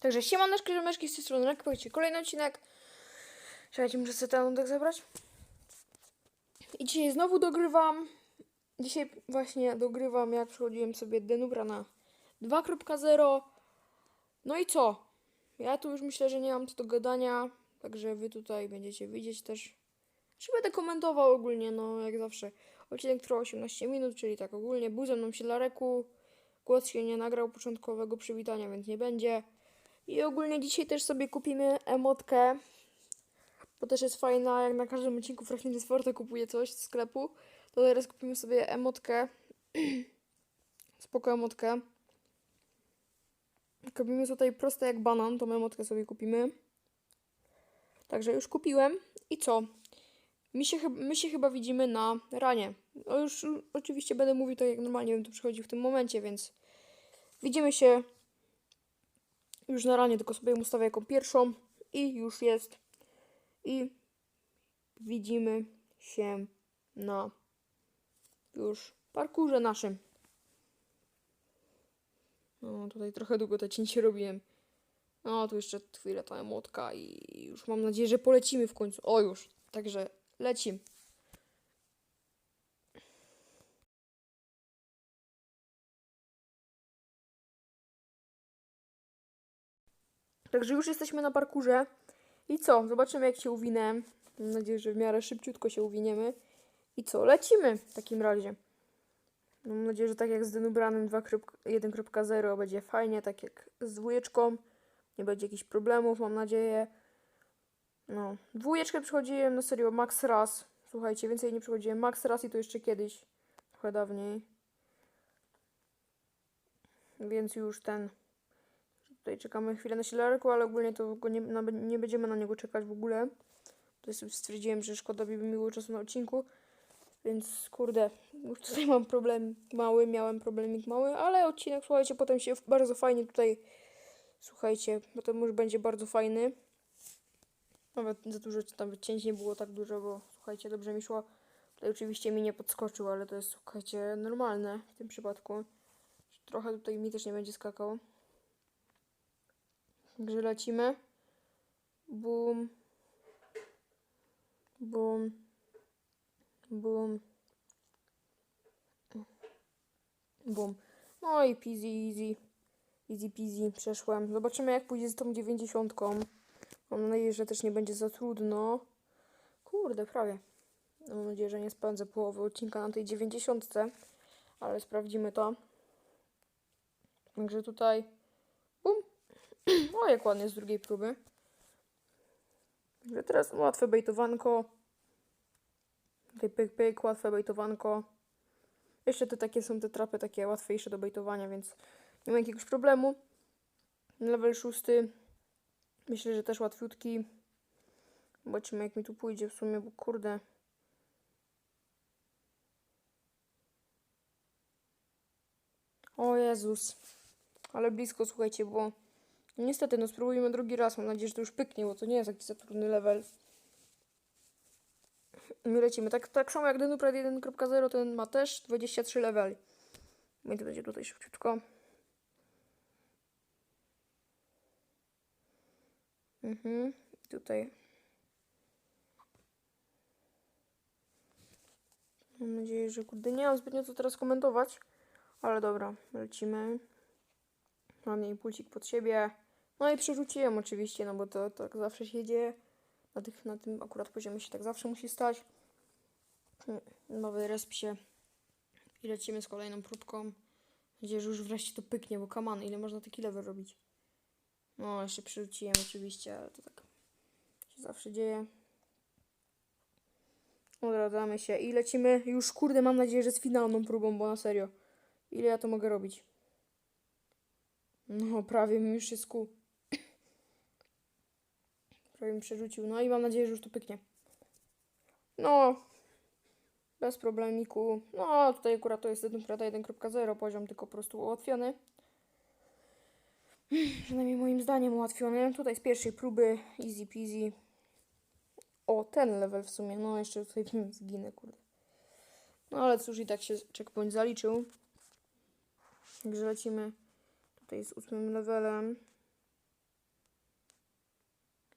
Także siemaneczki, żemeczki z tej strony Rak, powiedzcie kolejny odcinek. Czekajcie, muszę sobie ten tak zabrać. I dzisiaj znowu dogrywam. Dzisiaj właśnie dogrywam, jak przechodziłem sobie Denubra na 2.0. No i co? Ja tu już myślę, że nie mam co do gadania, także wy tutaj będziecie widzieć też. Czy będę komentował ogólnie, no jak zawsze. Odcinek trwał 18 minut, czyli tak ogólnie był ze mną Silareku. Głos się nie nagrał początkowego przywitania, więc nie będzie. I ogólnie dzisiaj też sobie kupimy emotkę, bo też jest fajna, jak na każdym odcinku Fragmenty z Forte kupuje coś z sklepu, to teraz kupimy sobie emotkę, spoko emotkę. Kupimy tutaj proste jak banan, tą emotkę sobie kupimy. Także już kupiłem i co? My się, my się chyba widzimy na ranie. No już oczywiście będę mówił tak jak normalnie bym tu przychodził w tym momencie, więc widzimy się już na ranie, tylko sobie ustawię jako pierwszą i już jest. I widzimy się na już parkurze naszym. No, tutaj trochę długo to cięcie robiłem. No, tu jeszcze chwilę ta emotka i już mam nadzieję, że polecimy w końcu. O, już. Także lecimy. Także już jesteśmy na parkurze. I co? Zobaczymy jak się uwinę. Mam nadzieję, że w miarę szybciutko się uwiniemy. I co? Lecimy w takim razie. Mam nadzieję, że tak jak z Denubranem 2.1.0 będzie fajnie, tak jak z dwójeczką. Nie będzie jakichś problemów, mam nadzieję. No, dwójeczkę przychodziłem na serio max raz. Słuchajcie, więcej nie przychodziłem max raz i to jeszcze kiedyś. Trochę dawniej. Więc już ten... Tutaj czekamy chwilę na Silarku, ale ogólnie to nie, nie będziemy na niego czekać w ogóle. Tutaj sobie stwierdziłem, że szkoda by mi było czasu na odcinku. Więc kurde, już tutaj mam problem mały, miałem problemik mały, ale odcinek, słuchajcie, potem się bardzo fajnie tutaj, słuchajcie, potem już będzie bardzo fajny. Nawet za dużo tam cięć nie było tak dużo, bo słuchajcie, dobrze mi szło. Tutaj oczywiście mi nie podskoczył, ale to jest, słuchajcie, normalne w tym przypadku. Trochę tutaj mi też nie będzie skakał. Także lecimy. Bum. Bum. Bum. Bum. No i peasy, easy. Easy peasy, przeszłem. Zobaczymy jak pójdzie z tą dziewięćdziesiątką. Mam nadzieję, że też nie będzie za trudno. Kurde, prawie. Mam nadzieję, że nie spędzę połowy odcinka na tej dziewięćdziesiątce. Ale sprawdzimy to. Także tutaj... Bum. O, jak ładnie z drugiej próby. Także teraz łatwe bejtowanko. Tutaj pyk, pyk, łatwe bejtowanko. Jeszcze te takie są te trapy takie łatwiejsze do bejtowania, więc nie ma jakiegoś problemu. Level szósty. Myślę, że też łatwiutki. Zobaczymy jak mi tu pójdzie w sumie, bo kurde. O Jezus. Ale blisko, słuchajcie, bo niestety, no spróbujmy drugi raz. Mam nadzieję, że to już pyknie, bo to nie jest jakiś za trudny level. My lecimy. Tak, tak samo jak Denupred 1.0, ten ma też 23 leveli. Więc to będzie tutaj szybciutko. Mhm. Tutaj. Mam nadzieję, że kurde nie mam zbytnio co teraz komentować. Ale dobra, lecimy. Mam jej pulcik pod siebie. No i przerzuciłem oczywiście, no bo to tak zawsze się dzieje. Na, tych, na tym akurat poziomie się tak zawsze musi stać. Nowy resp się. I lecimy z kolejną próbką. Mam nadzieję, że już wreszcie to pyknie, bo kaman, ile można taki level robić? No, jeszcze przerzuciłem oczywiście, ale to tak się zawsze dzieje. Odradzamy się i lecimy. Już kurde, mam nadzieję, że z finalną próbą, bo na serio. Ile ja to mogę robić? No, prawie mi już sku. Prawie mi przerzucił. No i mam nadzieję, że już to pyknie. No, bez problemiku. No, tutaj akurat to jest 1.1.0 poziom, tylko po prostu ułatwiony. Przynajmniej moim zdaniem ułatwiony. Tutaj z pierwszej próby easy peasy. O, ten level w sumie. No, jeszcze tutaj zginę, kurde. No ale cóż, i tak się checkpoint zaliczył. Także lecimy tutaj z ósmym levelem.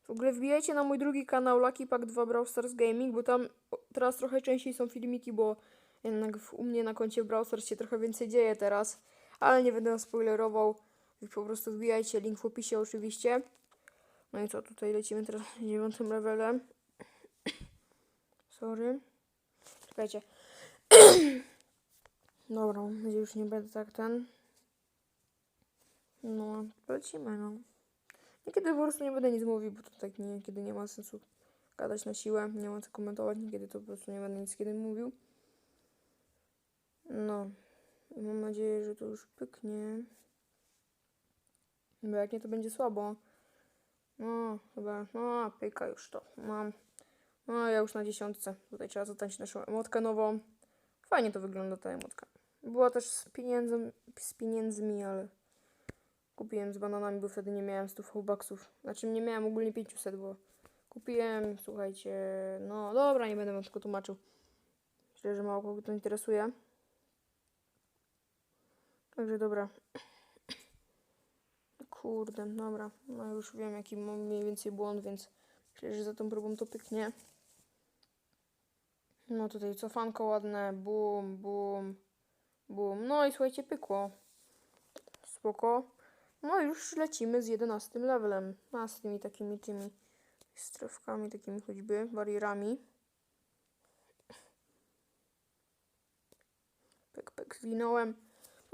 W ogóle wbijajcie na mój drugi kanał Lucky Pack 2 Brawl Stars Gaming, bo tam teraz trochę częściej są filmiki, bo jednak u mnie na koncie Brawl Stars się trochę więcej dzieje teraz. Ale nie będę spoilerował. Po prostu wbijajcie, link w opisie oczywiście. No i co, tutaj lecimy teraz dziewiątym levelem. Sorry. Czekajcie. Dobra, już nie będę tak ten. No, lecimy, no. Niekiedy po prostu nie będę nic mówił, bo to tak niekiedy nie ma sensu gadać na siłę, nie ma co komentować, niekiedy to po prostu nie będę nic kiedy mówił. No, i mam nadzieję, że to już pyknie. Bo jak nie, to będzie słabo. No, chyba, no, pyka już to. Mam. No, ja już na dziesiątce. Tutaj trzeba zatańczyć naszą emotkę nową. Fajnie to wygląda ta emotka. Była też z, z pieniędzmi, ale kupiłem z bananami, bo wtedy nie miałem 100 baksów. Znaczy nie miałem ogólnie 500, bo kupiłem, słuchajcie, no dobra, nie będę wam tylko tłumaczył. Myślę, że mało kogo to interesuje. Także dobra. Kurde, dobra. No już wiem jaki mam mniej więcej błąd, więc myślę, że za tą próbą to pyknie. No tutaj cofanko ładne, bum, bum, bum. No i słuchajcie, pykło. Spoko. No już lecimy z 11 levelem. A z tymi takimi tymi strefkami, takimi choćby barierami. Pyk, pyk, zwinąłem.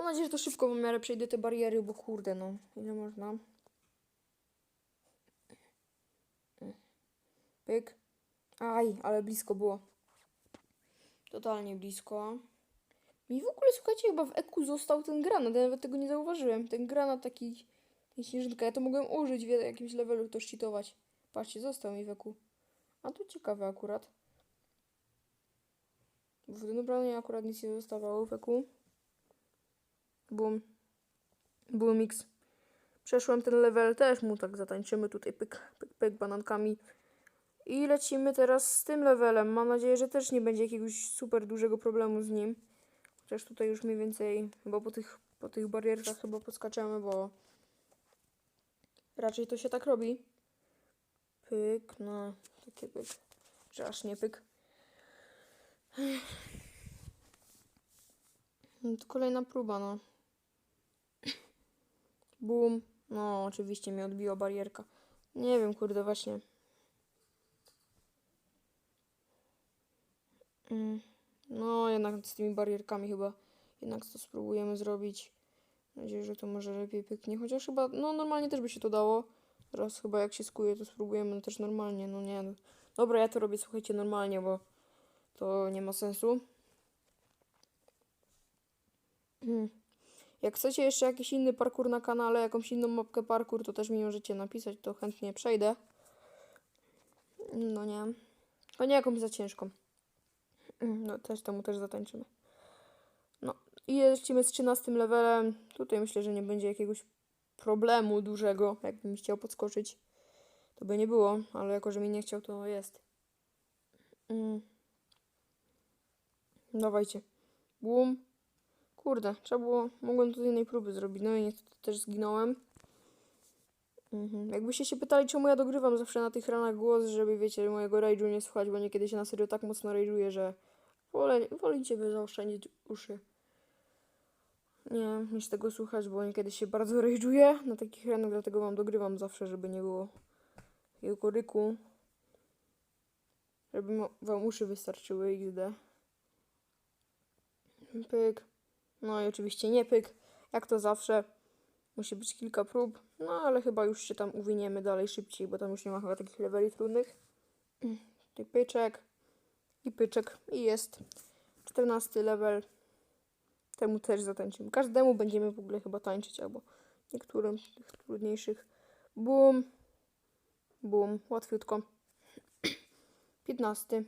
Mam nadzieję, że to szybko w miarę przejdę te bariery, bo kurde no, ile można. Pyk. Aj, ale blisko było. Totalnie blisko. Mi w ogóle, słuchajcie, chyba w EQ został ten granat. Ja nawet tego nie zauważyłem. Ten granat taki, ten śnieżynka. Ja to mogłem użyć w jakimś levelu, to szczytować. Patrzcie, został mi w EQ. A to ciekawe akurat. W tym akurat nic nie zostawało w EQ. Bum. Bum mix. Przeszłem ten level, też mu tak zatańczymy tutaj pyk, pyk, pyk banankami. I lecimy teraz z tym levelem. Mam nadzieję, że też nie będzie jakiegoś super dużego problemu z nim. Chociaż tutaj już mniej więcej chyba po tych, po tych barierkach chyba podskaczemy, bo raczej to się tak robi. Pyk, no, takie pyk. Że aż nie pyk. No to kolejna próba, no. Bum. No, oczywiście mnie odbiła barierka. Nie wiem, kurde, właśnie. Mm. No, jednak z tymi barierkami chyba jednak to spróbujemy zrobić. Mam nadzieję, że to może lepiej pyknie. Chociaż chyba, no normalnie też by się to dało. Teraz chyba jak się skuje, to spróbujemy też normalnie. No nie, no. Dobra, ja to robię, słuchajcie, normalnie, bo to nie ma sensu. Mm. Jak chcecie jeszcze jakiś inny parkour na kanale, jakąś inną mapkę parkour, to też mi możecie napisać, to chętnie przejdę. No nie. To nie jakąś za ciężką. No też temu też zatańczymy. No i lecimy z 13 levelem. Tutaj myślę, że nie będzie jakiegoś problemu dużego, jakbym chciał podskoczyć. To by nie było, ale jako, że mi nie chciał, to jest. Mm. Dawajcie. Boom. Kurde, trzeba było, mogłem tutaj innej próby zrobić, no i niestety też zginąłem. Mhm. Jakbyście się pytali, czemu ja dogrywam zawsze na tych ranach głos, żeby, wiecie, mojego rage'u nie słuchać, bo niekiedy się na serio tak mocno rage'uję, że wolę, wolicie by zaoszczędzić uszy. Nie, niż tego słuchać, bo niekiedy się bardzo rage'uję na takich ranach, dlatego wam dogrywam zawsze, żeby nie było takiego ryku. Żeby wam uszy wystarczyły XD. Pyk. No i oczywiście nie pyk, jak to zawsze. Musi być kilka prób, no ale chyba już się tam uwiniemy dalej szybciej, bo tam już nie ma chyba takich leveli trudnych. Tutaj pyczek i pyczek i jest 14 level. Temu też zatańczymy. Każdemu będziemy w ogóle chyba tańczyć, albo niektórym z tych trudniejszych. Bum, bum, łatwiutko. 15.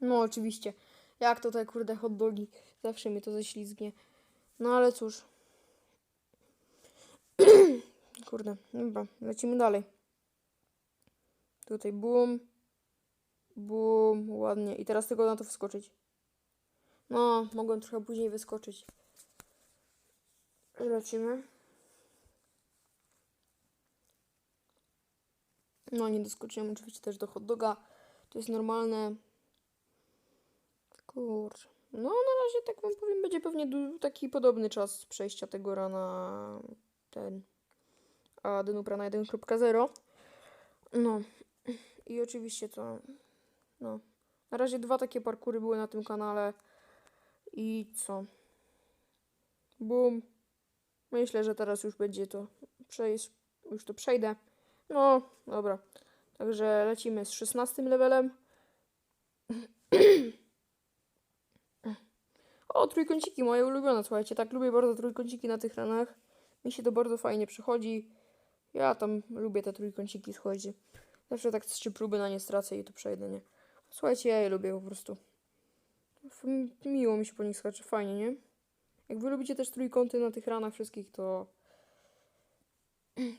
No oczywiście. Jak te kurde hot dogi. Zawsze mnie to ześlizgnie. No ale cóż. kurde, dobra, lecimy dalej. Tutaj bum. Bum, ładnie. I teraz tylko na to wskoczyć. No, mogłem trochę później wyskoczyć. Lecimy. No, nie doskoczyłem oczywiście też do hot doga. To jest normalne. Kurczę. No, na razie tak wam powiem, będzie pewnie taki podobny czas przejścia tego rana ten a Denupra na 1.0. No. I oczywiście to no. Na razie dwa takie parkury były na tym kanale. I co? Bum. Myślę, że teraz już będzie to przejść. Już to przejdę. No, dobra. Także lecimy z 16 levelem. O, trójkąciki, moje ulubione, słuchajcie. Tak, lubię bardzo trójkąciki na tych ranach. Mi się to bardzo fajnie przychodzi. Ja tam lubię te trójkąciki, słuchajcie. Zawsze tak trzy próby na nie stracę i to przejdę, nie? Słuchajcie, ja je lubię po prostu. Miło mi się po nich skacze, fajnie, nie? Jak wy lubicie też trójkąty na tych ranach wszystkich, to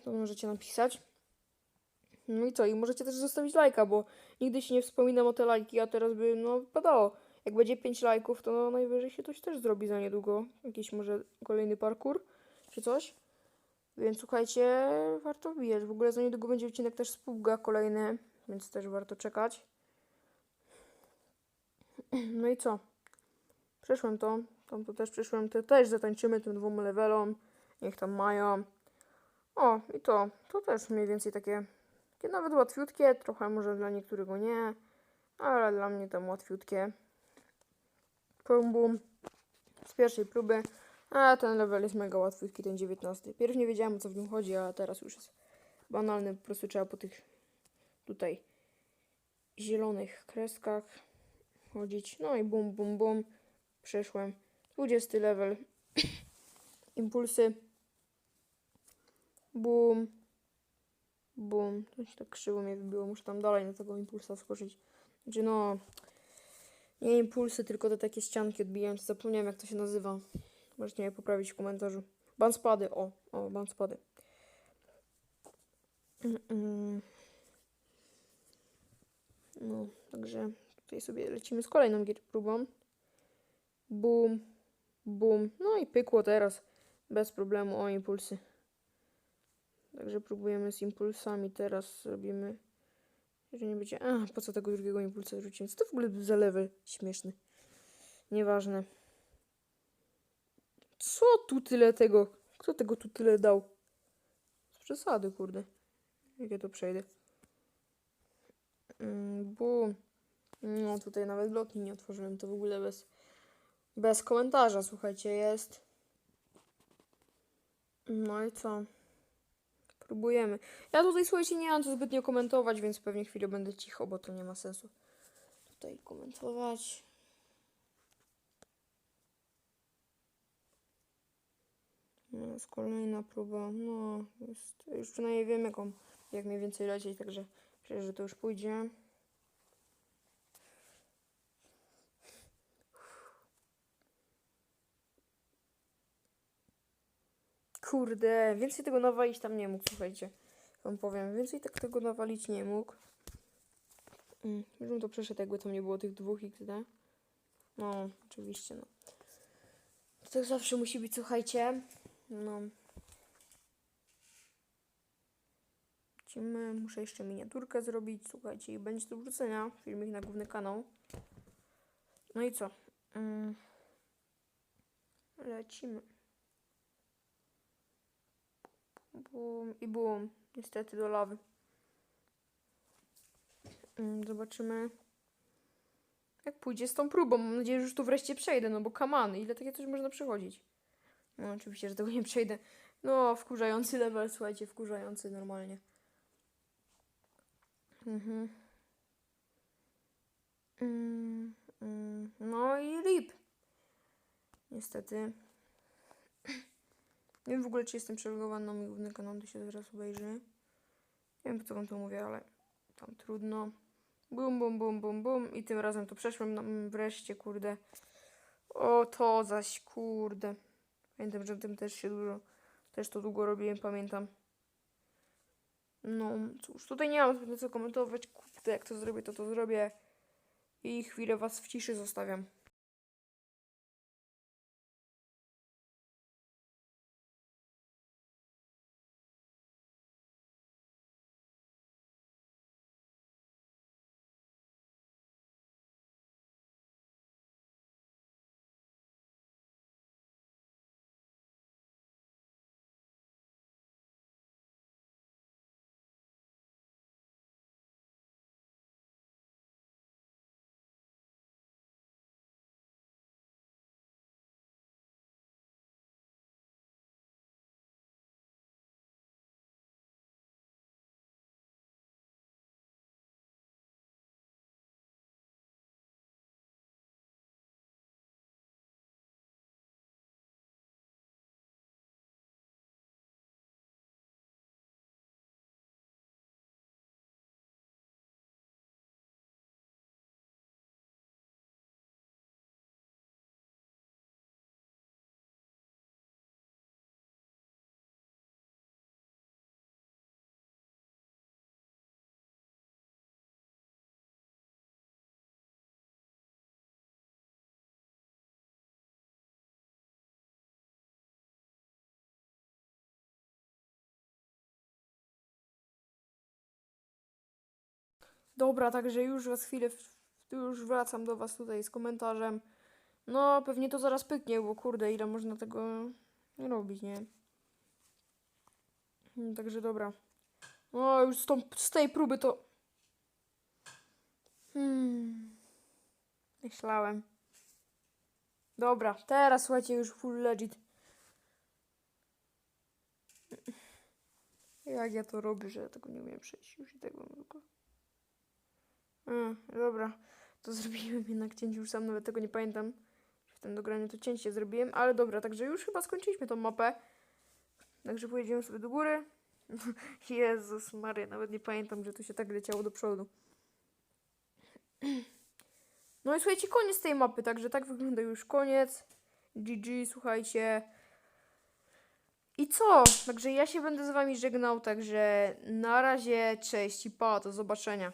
to możecie napisać. No i co? I możecie też zostawić lajka, bo nigdy się nie wspominam o te lajki, a teraz by, no, wypadało. Jak będzie 5 lajków, to najwyżej się coś też zrobi za niedługo. Jakiś może kolejny parkour, czy coś. Więc słuchajcie, warto wbijać. W ogóle za niedługo będzie odcinek też z PUBG'a kolejny, więc też warto czekać. No i co? Przeszłem to. Tam to też przyszłem. To też zatańczymy tym dwóm levelom. Niech tam mają. O, i to. To też mniej więcej takie, takie nawet łatwiutkie. Trochę może dla niektórych nie. Ale dla mnie tam łatwiutkie. Bum. Z pierwszej próby. A ten level jest mega łatwiutki, ten 19. Pierw nie wiedziałem o co w nim chodzi, a teraz już jest banalny. Po prostu trzeba po tych tutaj zielonych kreskach chodzić. No i bum, bum, bum. Przeszłem. 20 level. Impulsy. Bum. Bum. To się tak krzywo mnie wybiło. Muszę tam dalej na tego impulsa skoczyć. Znaczy no... Nie impulsy, tylko te takie ścianki odbijające. Zapomniałem jak to się nazywa. Możecie mnie poprawić w komentarzu. Banspady, o, o, banspady. No, także tutaj sobie lecimy z kolejną próbą. Bum, bum. No i pykło teraz. Bez problemu o impulsy. Także próbujemy z impulsami. Teraz robimy. Że nie będzie. A, po co tego drugiego impulsa rzuciłem? Co to w ogóle był za level śmieszny? Nieważne. Co tu tyle tego? Kto tego tu tyle dał? Z przesady, kurde. Jak ja to przejdę? Mm, bum. No, tutaj nawet bloki nie otworzyłem. To w ogóle bez, bez komentarza, słuchajcie, jest. No i co? Próbujemy. Ja tutaj, słuchajcie, nie mam co zbytnio komentować, więc pewnie chwilę będę cicho, bo to nie ma sensu tutaj komentować. No, jest kolejna próba. No, jest, już przynajmniej wiem, jaką, jak mniej więcej lecieć, także myślę, że to już pójdzie. Kurde, więcej tego nawalić tam nie mógł, słuchajcie. Wam powiem, więcej tak tego nawalić nie mógł. Mm, już bym to przeszedł, jakby tam nie było tych dwóch XD. No, oczywiście, no. To tak zawsze musi być, słuchajcie. No. Lecimy. Muszę jeszcze miniaturkę zrobić, słuchajcie, i będzie do wrzucenia filmik na główny kanał. No i co? Mm. Lecimy. Bum i bum. Niestety do lawy. Mm, Zobaczymy. Jak pójdzie z tą próbą. Mam nadzieję, że już tu wreszcie przejdę, no bo kamany, ile takie coś można przechodzić? No oczywiście, że tego nie przejdę. No, wkurzający level, słuchajcie, wkurzający normalnie. Mhm. Mm, mm, no i rip. Niestety. Nie wiem w ogóle, czy jestem przelogowany na mój główny kanał, to się zaraz obejrzy. Nie wiem, po co wam to mówię, ale tam trudno. Bum, bum, bum, bum, bum. I tym razem to przeszłem na, mm, wreszcie, kurde. O, to zaś, kurde. Pamiętam, że tym też się dużo, też to długo robiłem, pamiętam. No, cóż, tutaj nie mam zbytnio co komentować. Kurde, jak to zrobię, to to zrobię. I chwilę was w ciszy zostawiam. Dobra, także już was chwilę, już wracam do was tutaj z komentarzem. No, pewnie to zaraz pyknie, bo kurde, ile można tego robić, nie? Mm, Także dobra. No, już z, tą, z tej próby to... Hmm. Myślałem. Dobra, teraz słuchajcie, już full legit. Jak ja to robię, że ja tego nie umiem przejść? Już i tego tylko. Dobra, to zrobiłem jednak cięcie, już sam nawet tego nie pamiętam. W tym dograniu to cięcie zrobiłem, ale dobra, także już chyba skończyliśmy tą mapę. Także pojedziemy sobie do góry. Jezus Maria, nawet nie pamiętam, że to się tak leciało do przodu. No i słuchajcie, koniec tej mapy, także tak wygląda już koniec. GG, słuchajcie. I co? Także ja się będę z wami żegnał, także na razie, cześć i pa, do zobaczenia.